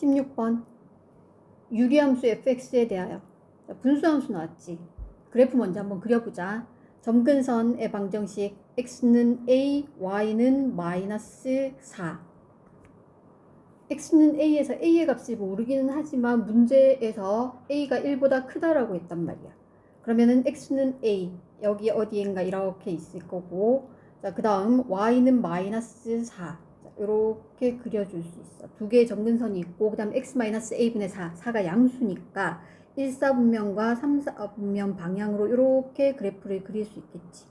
16번 유리함수 fx에 대하여 자, 분수함수 나왔지. 그래프 먼저 한번 그려보자. 점근선의 방정식 x는 a, y는 마이너스 4. x는 a에서 a의 값을 모르기는 하지만 문제에서 a가 1보다 크다라고 했단 말이야. 그러면은 x는 a, 여기 어디인가 이렇게 있을 거고, 자, 그 다음 y는 마이너스 4. 이렇게 그려줄 수 있어. 두 개의 점근선이 있고, 그 다음 x 마이너스 a분의 4. 4가 양수니까 1, 4분면과 3, 4분면 방향으로 이렇게 그래프를 그릴 수 있겠지.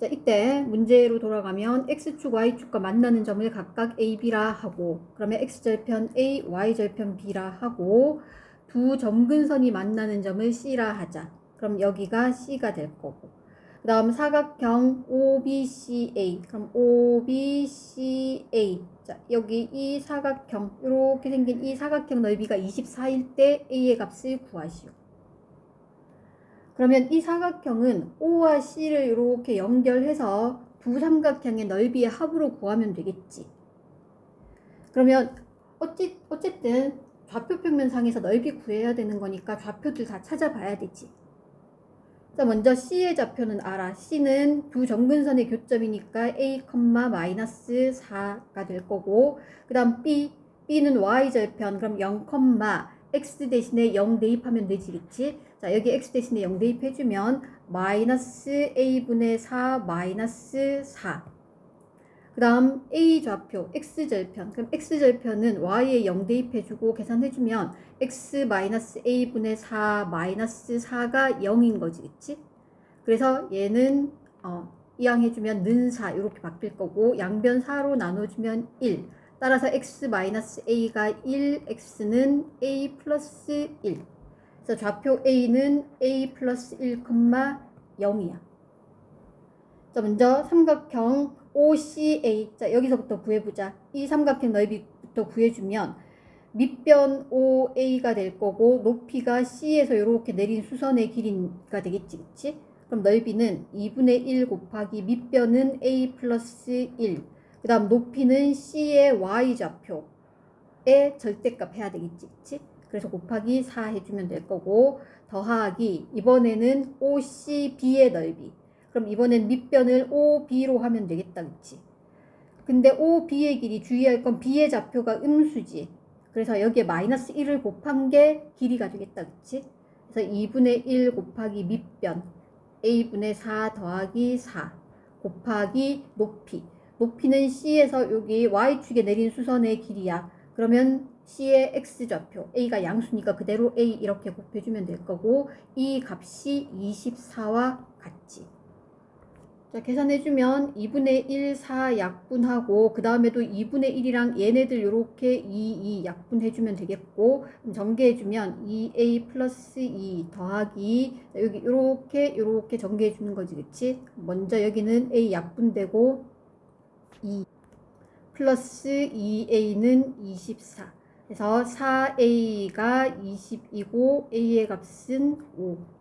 자, 이때 문제로 돌아가면 x축, y축과 만나는 점을 각각 a, b라 하고, 그러면 x절편 a, y절편 b라 하고, 두 점근선이 만나는 점을 c라 하자. 그럼 여기가 c가 될 거고. 그 다음 사각형 OBCA. 그럼 OBCA. 자, 여기 이 사각형, 이렇게 생긴 이 사각형 넓이가 24일 때 A의 값을 구하시오. 그러면 이 사각형은 O와 C를 이렇게 연결해서 두 삼각형의 넓이의 합으로 구하면 되겠지. 그러면 어찌, 어쨌든 좌표 평면상에서 넓이 구해야 되는 거니까 좌표들 다 찾아봐야 되지. 자, 먼저 C의 좌표는 알아. C는 두 정근선의 교점이니까 A, 마이너스 4가 될 거고, 그 다음 B, B는 Y절편, 그럼 0, X 대신에 0 대입하면 되지, 그치? 자, 여기 X 대신에 0 대입해주면 마이너스 A분의 4, 마이너스 4. 그 다음 A 좌표, X절편. 그럼 X절편은 Y에 0 대입해주고 계산해주면 X 마이너스 A분의 4 마이너스 4가 0인 거지, 그치? 그래서 얘는 어, 이항해주면 는 4 이렇게 바뀔 거고 양변 4로 나눠주면 1. 따라서 X 마이너스 A가 1, X는 A 플러스 1. 그래서 좌표 A는 A 플러스 1, 0이야. 자, 먼저 삼각형 OCA. 자, 여기서부터 구해보자. 이 삼각형 넓이부터 구해주면 밑변 OA가 될 거고 높이가 C에서 이렇게 내린 수선의 길이가 되겠지, 그치? 그럼 넓이는 2분의 1 곱하기 밑변은 A 플러스 1. 그 다음 높이는 C의 Y좌표의 절대값 해야 되겠지, 그치? 그래서 곱하기 4 해주면 될 거고 더하기 이번에는 OCB의 넓이. 그럼 이번엔 밑변을 OB로 하면 되겠다, 그치? 근데 OB의 길이 주의할 건 B의 좌표가 음수지. 그래서 여기에 마이너스 1을 곱한 게 길이가 되겠다, 그치? 그래서 2분의 1 곱하기 밑변 A분의 4 더하기 4 곱하기 높이. 높이는 C에서 여기 Y축에 내린 수선의 길이야. 그러면 C의 X좌표, A가 양수니까 그대로 A 이렇게 곱해주면 될 거고 이 값이 24와 같지. 자, 계산해주면 2분의 1, 4 약분하고 그 다음에도 2분의 1이랑 얘네들 이렇게 2, 2 약분해주면 되겠고 전개해주면 2a 플러스 2 더하기 여기 이렇게 이렇게 전개해주는 거지 그치? 먼저 여기는 a 약분되고 2 플러스 2a는 24 그래서 4a가 20이고 a의 값은 5